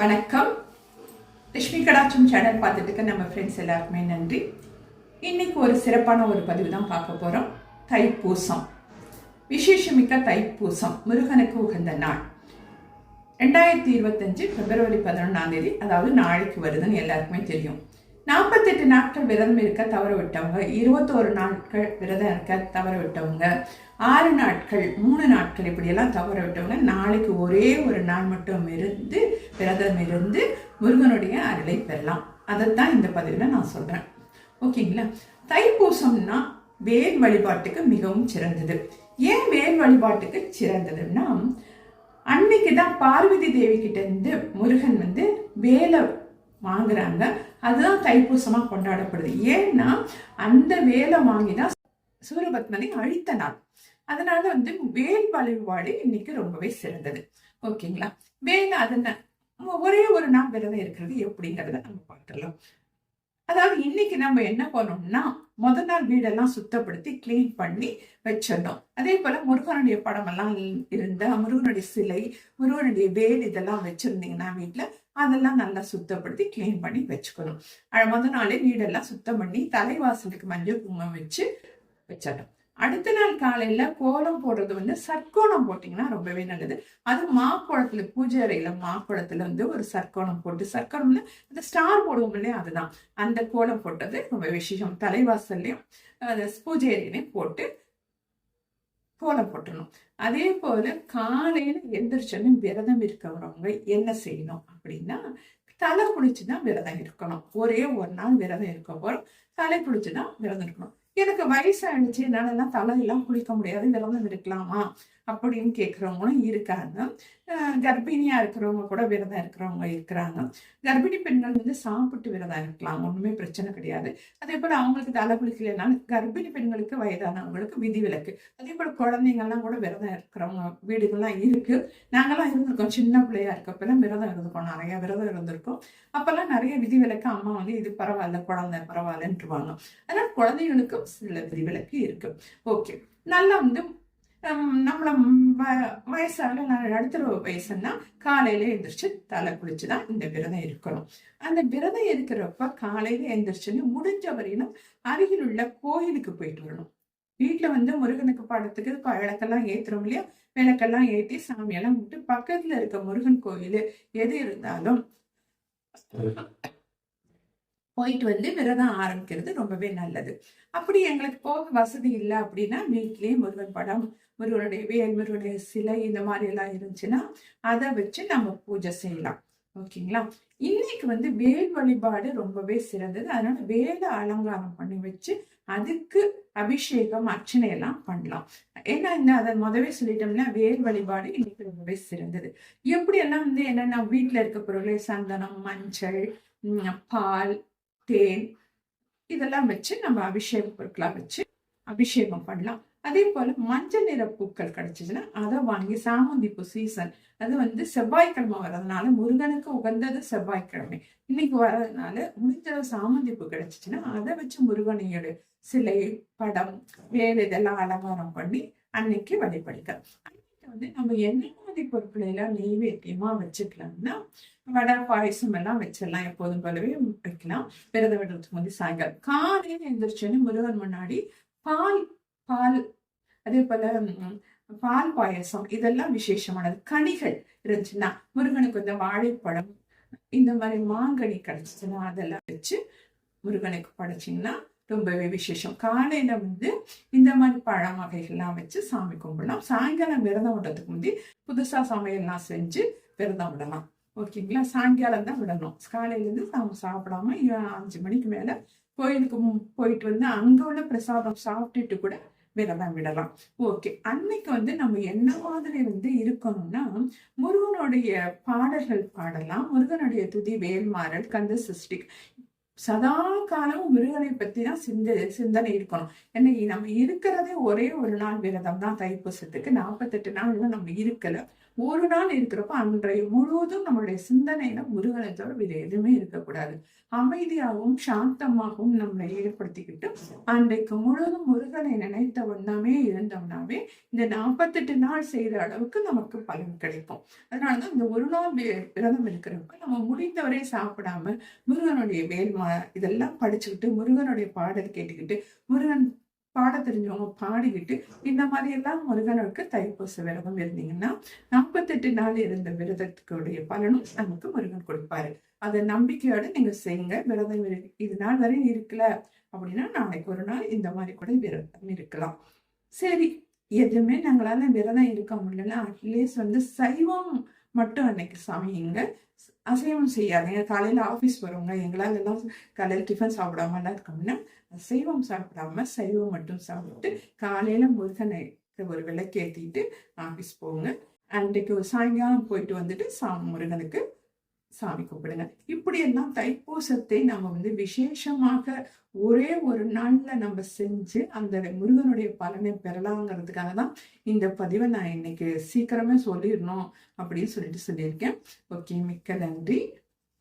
வணக்கம். லட்சுமி கடாச்சும் சேனல் பார்த்துட்டு நம்ம ஃப்ரெண்ட்ஸ் எல்லாருக்குமே நன்றி. இன்னைக்கு ஒரு சிறப்பான ஒரு பதிவு தான் பார்க்க போகிறோம் தைப்பூசம். விசேஷமிக்க தைப்பூசம் முருகனுக்கு உகந்த நாள். ரெண்டாயிரத்தி இருபத்தஞ்சு பிப்ரவரி பதினொன்றாம் தேதி அதாவது நாளைக்கு வருதுன்னு எல்லாருக்குமே தெரியும். நாற்பத்தெட்டு நாட்கள் விரதம் இருக்க தவற விட்டவங்க இருபத்தோரு நாட்கள் விரதம் இருக்க தவற விட்டவங்க ஆறு நாட்கள் மூணு நாட்கள் இப்படியெல்லாம் தவற விட்டவங்க நாளைக்கு ஒரே ஒரு நாள் மட்டும் இருந்து விரதம் இருந்து முருகனுடைய அருளை பெறலாம். அதைத்தான் இந்த பதிவில் நான் சொல்கிறேன் ஓகேங்களா? தைப்பூசம்னா வேல் வழிபாட்டுக்கு மிகவும் சிறந்தது. ஏன் வேல் வழிபாட்டுக்கு சிறந்ததுன்னா அன்னைக்கு தான் பார்வதி தேவி கிட்ட இருந்து முருகன் வந்து வேலை வாங்குறாங்க. அதுதான் தைப்பூசமாக கொண்டாடப்படுது. ஏன்னா அந்த வேலை வாங்கி தான் சூரபத்மனை அழித்த நாள். அதனால வந்து வேல் வழிபாடு இன்னைக்கு ரொம்பவே சிறந்தது. ஓகேங்களா? வேல் அதன ஒரே ஒரு நாள் விரதம் இருக்கிறது எப்படிங்கிறத நம்ம பார்க்கலாம் அதாவது இன்னைக்கு நம்ம என்ன பண்ணோம்னா முத நாள் வீடெல்லாம் சுத்தப்படுத்தி க்ளீன் பண்ணி வச்சிடணும். அதே போல முருகனுடைய படமெல்லாம் இருந்தா முருகனுடைய சிலை முருகனுடைய வேல் இதெல்லாம் வச்சிருந்தீங்கன்னா வீட்டுல அதெல்லாம் நல்லா சுத்தப்படுத்தி க்ளீன் பண்ணி வச்சுக்கணும். அஹ் முத நாளே வீடெல்லாம் சுத்தம் பண்ணி தலைவாசலுக்கு மஞ்சள் குங்குமம் வச்சு வச்சிடணும். அடுத்த நாள் காலையில கோலம் போடுறது வந்து சர்க்கோணம் போட்டிங்கன்னா ரொம்பவே நல்லது. அது மாக்குளத்துல பூஜை அறையில மாக்குளத்துல வந்து ஒரு சர்க்கோணம் போட்டு சர்க்கோணம்ல அந்த ஸ்டார் போடுவோம் இல்லையா அதுதான். அந்த கோலம் போட்டது ரொம்ப விசேஷம். தலைவாசல்லையும் அந்த பூஜை அறையிலையும் போட்டு கோலம் போட்டணும். அதே போல காலையில எந்திரிச்சோன்னு விரதம் இருக்கிறவங்க என்ன செய்யணும் அப்படின்னா தலை குளிச்சு தான் விரதம் இருக்கணும். ஒரே ஒரு நாள் விரதம் இருக்க போறோம். தலை குளிச்சு தான் விரதம் இருக்கணும். எனக்கு வயசாயிடுச்சு என்னாலலாம் தலையெல்லாம் குளிக்க முடியாது விரதம் இருக்கலாமா? அப்படின்னு கேட்குறவங்களும் இருக்காங்க. கர்ப்பிணியாக இருக்கிறவங்க கூட விரதம் இருக்கிறவங்க இருக்கிறாங்க. கர்ப்பிணி பெண்கள் வந்து சாப்பிட்டு விரதம் இருக்கலாம். ஒன்றுமே பிரச்சனை கிடையாது. அதே போல் அவங்களுக்கு தலை குளிக்கலைனாலும் கர்ப்பிணி பெண்களுக்கு வயதானவங்களுக்கு விதிவிலக்கு. அதே போல் குழந்தைங்கள்லாம் கூட விரதம் இருக்கிறவங்க வீடுகள்லாம் இருக்குது நாங்களாம் இருந்திருக்கோம். சின்ன பிள்ளையா இருக்கப்பெல்லாம் விரதம் இருந்திருக்கோம். நிறையா விரதம் இருந்திருக்கோம். அப்போல்லாம் நிறைய விதிவிலக்கு அம்மா வந்து இது பரவாயில்ல குழந்தை பரவாயில்லன்ட்டுருவாங்க அதனால் குழந்தைகளுக்கும் சில விதிவிலக்கு இருக்குது ஓகே. நல்லா வந்து நம்மளை வ- வயசாக நடுத்தர வயசுன்னா காலையில எழுந்திரிச்சு தலை குளிச்சு தான் இந்த விரதம் இருக்கணும். அந்த விரதம் இருக்கிறப்ப காலையில எழுந்திரிச்சுன்னு முடிஞ்ச வரையிலும் அருகில் உள்ள கோயிலுக்கு போயிட்டு வரணும். வீட்டுல வந்து முருகனுக்கு படத்துக்கு விளக்கெல்லாம் ஏத்துறோம் இல்லையா? விளக்கெல்லாம் ஏற்றி சாமியெல்லாம் விட்டு பக்கத்துல இருக்க முருகன் கோயில் எது இருந்தாலும் போயிட்டு வந்து விரதம் ஆரம்பிக்கிறது ரொம்பவே நல்லது. அப்படி எங்களுக்கு போக வசதி இல்லை அப்படின்னா வீட்லேயே முருகன் படம் முருகனுடைய வேல் முருகனுடைய சிலை இந்த மாதிரி எல்லாம் இருந்துச்சுன்னா அதை வச்சு நம்ம பூஜை செய்யலாம். ஓகேங்களா? இன்னைக்கு வந்து வேல் வழிபாடு ரொம்பவே சிறந்தது. அதனால வேலை அலங்காரம் பண்ணி வச்சு அதுக்கு அபிஷேகம் அர்ச்சனை எல்லாம் பண்ணலாம். ஏன்னா இந்த அதை முதவே சொல்லிட்டோம்னா வேல் வழிபாடு இன்னைக்கு ரொம்பவே சிறந்தது. எப்படி எல்லாம் வந்து என்னன்னா வீட்டுல இருக்க பொருளே சந்தனம் மஞ்சள் பால் தேன் இதெல்லாம் வச்சு நம்ம அபிஷேக பொருட்களாக வச்சு அபிஷேகம் பண்ணலாம். அதே போல் மஞ்சள் நிற பூக்கள் கிடைச்சிச்சுன்னா அதை வாங்கி சாமந்தி பூ சீசன் அது வந்து செவ்வாய்க்கிழமை வர்றதுனால முருகனுக்கு உகந்தது செவ்வாய்க்கிழமை. இன்னைக்கு வர்றதுனால முடிஞ்சளவு சாமந்தி பூ கிடைச்சிச்சுன்னா அதை வச்சு முருகனையோட சிலை படம் வேறு இதெல்லாம் அலங்காரம் பண்ணி அன்னைக்கு வழிபடுக்கலாம் வந்து நம்ம என்ன மாதிரி பொருட்களை எல்லாம் நெய்வேத்தியமாக வச்சுக்கலாம்னா வடை பாயசம் எல்லாம் வச்சிடலாம். எப்போதும் போலவே வைக்கலாம். விரதம் விடுறதுக்கு வந்து சாயங்காலம். காலையில் எழுந்திரிச்சோன்னு முருகன் முன்னாடி பால் பால் அதே போல பால் பாயசம் இதெல்லாம் விசேஷமானது. கனிகள் இருந்துச்சுன்னா முருகனுக்கு வந்து வாழைப்பழம் இந்த மாதிரி மாங்கனி கிடைச்சிச்சுன்னா அதெல்லாம் வச்சு முருகனுக்கு படைச்சிங்கன்னா ரொம்பவே விசேஷம். காலையில் வந்து இந்த மாதிரி பழம் வகைகள்லாம் வச்சு சாமி கும்பிடலாம். சாயங்காலம் விரதம் விடுறதுக்கு முந்தி புதுசாக சமையல்லாம் செஞ்சு விரதம் விடலாம். ஓகேங்களா? சாயங்காலம் தான் விடணும். காலையிலேருந்து நம்ம சாப்பிடாம அஞ்சு மணிக்கு மேலே கோயிலுக்கு போயிட்டு வந்து அங்கே உள்ள பிரசாதம் சாப்பிட்டுட்டு கூட விரதம் விடலாம். ஓகே. அன்னைக்கு வந்து நம்ம என்ன மாதிரி வந்து இருக்கணும்னா முருகனுடைய பாடல்கள் பாடலாம். முருகனுடைய துதி வேல்மாறல் கந்த சிருஷ்டிக் சதா காலம் முருகனை பத்தி தான் சிந்த சிந்தனை இருக்கணும். ஏன்னா நம்ம இருக்கிறதே ஒரே ஒரு நாள் விரதம் தான் தைப்பூசத்துக்கு. நாற்பத்தெட்டு நாள்ல நம்ம இருக்கல. ஒரு நாள் இருக்கிறப்ப அன்றைய முழுவதும் நம்மளுடைய சிந்தனையில முருகனை தவிர வேறு எதுவுமே இருக்கக்கூடாது. அமைதியாகவும் சாந்தமாகவும் நம்மளை ஏற்படுத்திக்கிட்டு அன்றைக்கு முழுவதும் முருகனை நினைத்த வண்ணமே இருந்தோம்னாவே இந்த நாற்பத்தெட்டு நாள் செய்த அளவுக்கு நமக்கு பலன் கிடைக்கும். அதனாலதான் இந்த ஒரு நாள் விரதம் இருக்கிறப்ப நம்ம முடிந்தவரை சாப்பிடாம முருகனுடைய வேல்மா இதெல்லாம் படிச்சுக்கிட்டு முருகனுடைய பாடல் கேட்டுக்கிட்டு முருகன் பாட தெரிஞ்சவங்க பாடிக்கிட்டு இந்த மாதிரி எல்லாம் முருகனுக்கு தைப்பூச விரதம் இருந்தீங்கன்னா நாற்பத்தெட்டு நாள் இருந்த விரதத்துக்குடைய பலனும் நமக்கு முருகன் கொடுப்பாரு. அதை நம்பிக்கையோட நீங்க செய்யுங்க. விரதம் இது நாள் வரை இருக்கல அப்படின்னா நாளைக்கு ஒரு நாள் இந்த மாதிரி கூட விரதம் இருக்கலாம். சரி எதுவுமே நாங்களால விரதம் இருக்க முடியல. அட்லீஸ்ட் வந்து சைவம் மட்டும் அன்னைக்கு சமையுங்க அசைவம் செய்யாதீங்க காலையில் ஆஃபீஸ் வருவாங்க எங்களால் எல்லாம் காலையில் டிஃபன் சாப்பிடாமலாம் இருக்கோம்னா அசைவம் சாப்பிடாம சைவம் மட்டும் சாப்பிட்டு காலையில் முருகனை ஒரு விளக்கேத்திட்டு ஆஃபீஸ் போங்க. அன்றைக்கு சாயங்காலம் போயிட்டு வந்துட்டு சா முருகனுக்கு சாமி கும்பிடுங்க. இப்படியெல்லாம் தைப்பூசத்தை நம்ம வந்து விசேஷமாக ஒரே ஒரு நாளில் நம்ம செஞ்சு அந்த முருகனுடைய பலனை பெறலாங்கிறதுக்காக தான் இந்த பதிவை நான் இன்னைக்கு சீக்கிரமே சொல்லிடணும் அப்படின்னு சொல்லிட்டு சொல்லியிருக்கேன். ஓகே மிக்க நன்றி.